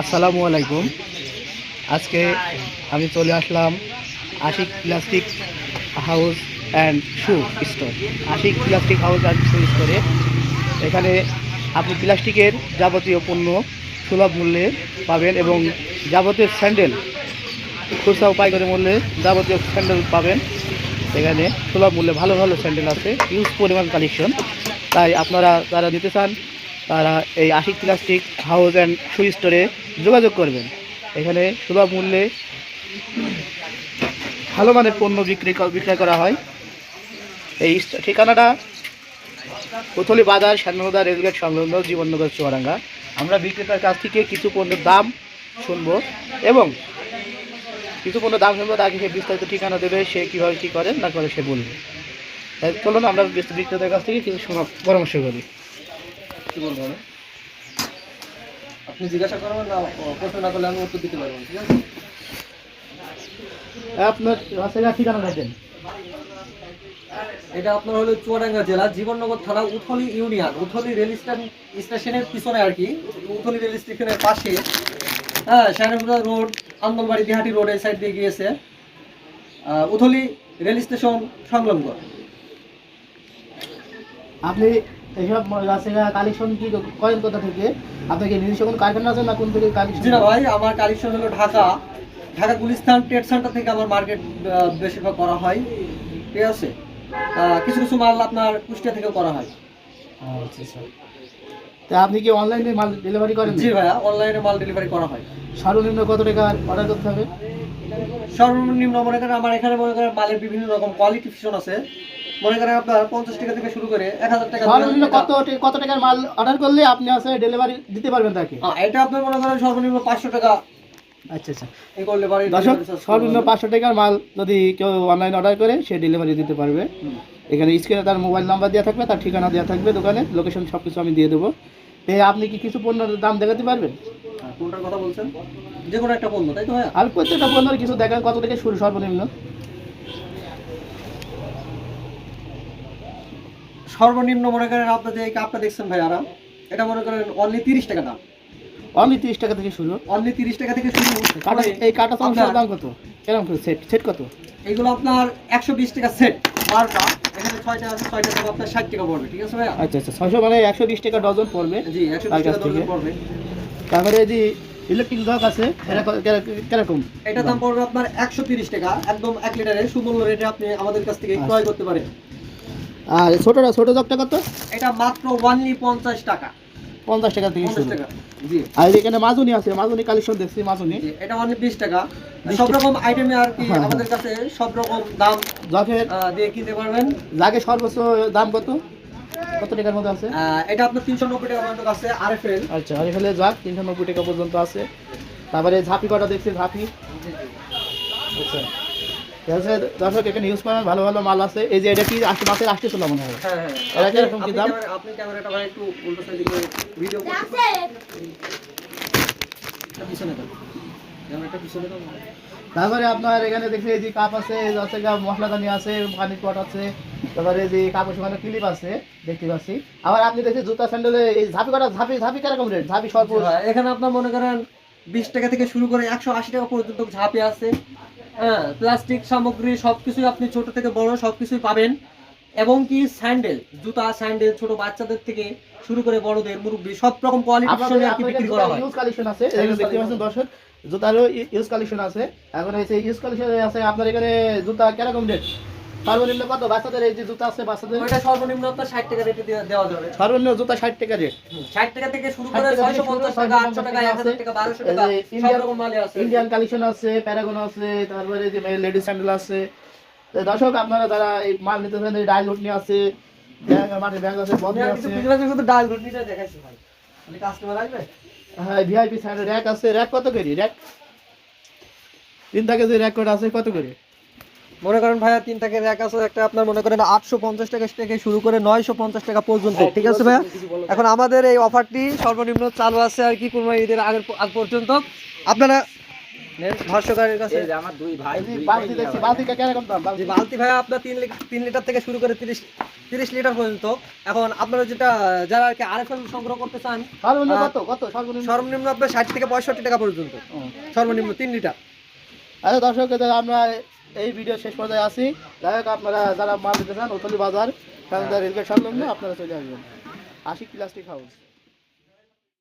আসসালামু আলাইকুম। আজকে আমি চলে আসলাম Ashiq plastic house and shoe store. Ashiq plastic house and shoe স্টোরে। এখানে আপনি প্লাস্টিকের যাবতীয় পণ্য সুলভ মূল্যে পাবেন এবং যাবতীয় স্যান্ডেল, খুচরা উপায় করে মূল্যে যাবতীয় স্যান্ডেল পাবেন। এখানে সুলভ মূল্যে ভালো ভালো স্যান্ডেল আছে ইউজ পরিমাণ কালেকশন তাই আপনারা যারা নিতে চান তারা এই Ashiq plastic house and shoe স্টোরে যোগাযোগ করবেন। এখানে সুলভ মূল্যে ভালো মানের পণ্য বিক্রি বিক্রয় করা হয়। এই ঠিকানাটা কোথলি বাজার শ্যানদা রেলগেট সংলগ্ন জীবননগর চুয়াডাঙ্গা। আমরা বিক্রেতার কাছ থেকে কিছু পণ্যের দাম শুনব এবং কিছু পণ্যের দাম শুনব, তাকে সে বিস্তারিত ঠিকানা দেবে, সে কীভাবে কী করে, না করে সে বলবে। চলুন, আমরা বিক্রেতার কাছ থেকে কিছু পরামর্শ করি। কি বলব আমি? আপনি জিজ্ঞাসা করবেন না প্রশ্ন না করলে আমি উত্তর দিতে পারব ঠিক আছে? আপনার ঠিকানা দেখেন। এটা আপনার হলো চুয়াডাঙ্গা জেলা জীবননগর থানা উথলি ইউনিয়ন। উথলি রেল স্টেশন স্টেশনের পিছনে আর কি। উথলি রেল স্টেশনের পাশে হ্যাঁ শাহরুপুরা রোড আন্দলবাড়ি দিহাটি রোড এই সাইড দিয়ে গিয়েছে। উথলি রেল স্টেশন সংলগ্ন। আপনি এইসব রাস্তায় কালেকশন কি করেন কোথা থেকে? আপনাকে নিজস্ব কোনো কারখানা আছে না কোন থেকে কালেকশন না ভাই আমার কালেকশন হলো ঢাকা। ঢাকা গুলিস্তান ট্রেড সেন্টার থেকে আমার মার্কেট বেশিরভাগ করা হয়। ঠিক আছে? কিছু কিছু মাল আপনার কুষ্টিয়া থেকেও করা হয়। আচ্ছা আচ্ছা। তা আপনি কি অনলাইনে মাল ডেলিভারি করেন? জি ভাইয়া অনলাইনে মাল ডেলিভারি করা হয়। সর্বনিম্ন কত টাকা অর্ডার করতে হবে? সর্বনিম্ন মনে করেন আমার এখানে মনে করেন মালের বিভিন্ন রকম কোয়ালিটি ফিশন আছে। মনে করেন আপনার পঞ্চাশ টাকা থেকে শুরু করে এক হাজার টাকা কত কত টাকার মাল অর্ডার করলে আপনি আছে ডেলিভারি দিতে পারবেন তাকে? হ্যাঁ, এটা আপনার মনে করেন সর্বনিম্ন পাঁচশো টাকা। আচ্ছা আচ্ছা। এই দর্শক সর্বনিম্ন পাঁচশো টাকার মাল যদি কেউ অনলাইন অর্ডার করে সে ডেলিভারি দিতে পারবে। এখানে স্ক্রিনে তার মোবাইল নাম্বার দেওয়া থাকবে তার ঠিকানা দেওয়া থাকবে দোকানে। লোকেশন সব কিছু আমি দিয়ে দেবো। আপনি কি কিছু পণ্যের দাম দেখাতে পারবেন? হ্যাঁ, কোনটার কথা বলছেন? যে কোনো একটা পণ্য তাই তো ভাইয়া? আর প্রত্যেকটা পণ্যের কিছু কত থেকে শুরু সর্বনিম্ন? সর্বনিম্ন মনে করেন আপনার যে এই কাপটা দেখছেন ভাই আরাম এটা মনে করেন অনলি তিরিশ টাকা দাম। অনলি তিরিশ টাকা থেকে শুরু। অনলি তিরিশ টাকা থেকে শুরু। এই কাটা চামচের দাম কত? করে সেট সেট কত? এগুলো আপনার একশো বিশ টাকা সেট বারোটা এখানে ছয়টা আছে ছয়টা থেকে আপনার ষাট টাকা পড়বে ঠিক আছে ভাইয়া? আচ্ছা আচ্ছা ছয়শো মানে একশো বিশ টাকা ডজন পড়বে জি একশো বিশ টাকা পড়বে। তারপরে যে ইলেকট্রিক জগ আছে কীরকম? এটা দাম পড়বে আপনার একশো তিরিশ টাকা একদম এক লিটারের সুমূল্য রেটে আপনি আমাদের কাছ থেকে আচ্ছা। ক্রয় করতে পারেন। আর ছোটটা ছোট জগটা কত? এটা মাত্র ওয়ানলি পঞ্চাশ টাকা। পঞ্চাশ টাকা থেকে শুরু। টাকা জি। আর এখানে মাজুনি আছে মাজুনি কালেকশন দেখছি মাজুনি। এটা অনলি বিশ টাকা। 20 সব রকম আইটেমে আর কি হ্যাঁ, আমাদের কাছে সব রকম দাম আহ, দিয়ে কিনতে পারবেন। জাগে সর্বোচ্চ দাম কত? কত টাকার মধ্যে আছে? এটা আপনার তিনশো নব্বই টাকা পর্যন্ত আছে আর এফ এল আচ্ছা আর এখানে জাগ তিনশো নব্বই টাকা পর্যন্ত আছে। তারপরে ঝাঁপি কটা দেখছি ঝাঁপি? আচ্ছা। ঠিক আছে? দর্শক এখানে ইউজ করেন ভালো ভালো মাল আছে। এই যে এটা কি আশি মাসের আসতে ছিল মনে হয়? হ্যাঁ হ্যাঁ। এটা কীরকম কি দাম? আপনি ক্যামেরাটা ভাই একটু উল্টো সাইডে করে ভিডিও পিছনে ক্যামেরাটা পিছনে তারপরে আপনার এখানে দেখছি এই যে কাপ আছে এই যে হচ্ছে গা মশলাদানি আছে পানির পট আছে তারপরে এই যে কাপড় শুকানো ক্লিপ আছে দেখতে পাচ্ছি। আবার আপনি দেখছি জুতা স্যান্ডেলে এই ঝাঁপি কটা ঝাঁপি ঝাঁপি কীরকম রেট ঝাঁপি সর্ব হ্যাঁ, এখানে আপনার মনে করেন বিশ টাকা থেকে শুরু করে একশো আশি টাকা পর্যন্ত ঝাঁপে আছে। প্লাস্টিক সামগ্রী সবকিছুই আপনি ছোট থেকে বড় সবকিছুই পাবেন। এবং কি স্যান্ডেল জুতা স্যান্ডেল ছোট বাচ্চাদের থেকে শুরু করে বড়দের মুরব্বী সব রকম কোয়ালিটি আপনি আর কি বিক্রি করা হয়। ইউজ কালেকশন আছে এখানে দেখতে পাচ্ছেন দর্শক জুতারও ইউজ কালেকশন আছে। এখন এই ইউজ কালেকশন আছে আপনার এখানে জুতা কীরকম রেট সর্বনিম্ন কত? বাচ্চাদের এই যে জুতা আছে বাচ্চাদের? সর্বনিম্ন আপনার ষাট টাকা রেটে দেওয়া যাবে। সর্বনিম্ন জুতা ষাট টাকা রেট। ষাট টাকা থেকে শুরু 60 টাকা থেকে শুরু করে 650 টাকা এক হাজার টাকা বারোশো টাকা এই যে সব ইন্ডিয়ান রকম মালে আছে। ইন্ডিয়ান কালেকশন আছে প্যারাগন আছে তারপরে যে লেডিস স্যান্ডেল আছে। দর্শক আপনারা যারা এই মাল নিতে চান আছে ব্যাগ ব্যাগ আছে বন্ধ আছে। ডাল ঘুটনিটা দেখাইছি ভাই। খালি কাস্টমার আসবে? হ্যাঁ ভিআইপি সাইড র্যাক আছে। র্যাক কত করে? র্যাক তিন থেকে যে র্যাক আছে কত করে? মনে করেন ভাইয়া তিন টাকার র্যাক আছে একটা আপনার মনে করেন আটশো পঞ্চাশ টাকা থেকে শুরু করে নয়শো পঞ্চাশ টাকা পর্যন্ত ঠিক আছে ভাইয়া? এখন আমাদের এই অফারটি সর্বনিম্ন চালু আছে আর কি কোরবানি ঈদের আগের আগ পর্যন্ত। আপনারা ভাষ্যকারের কাছে আমার দুই ভাই বালতি দেখছি বালতিটা কীরকম দাম যে বালতি বালতি ভাই আপনার তিন তিন লিটার থেকে শুরু করে তিরিশ তিরিশ লিটার পর্যন্ত। এখন আপনারা যেটা যারা আর কি আরএফএল সংগ্রহ করতে চান সর্বনিম্ন আহ, কত কত সর্বনিম্ন? সর্বনিম্ন আপনার ষাট থেকে পঁয়ষট্টি টাকা পর্যন্ত। সর্বনিম্ন তিন লিটার। আচ্ছা দর্শক আমরা এই ভিডিও শেষ পর্যায়ে আসি। যাই হোক, আপনারা যারা মাল দিতে চান ওতলি বাজার সংলগ্ন আপনারা চলে আসবেন। Ashiq plastic house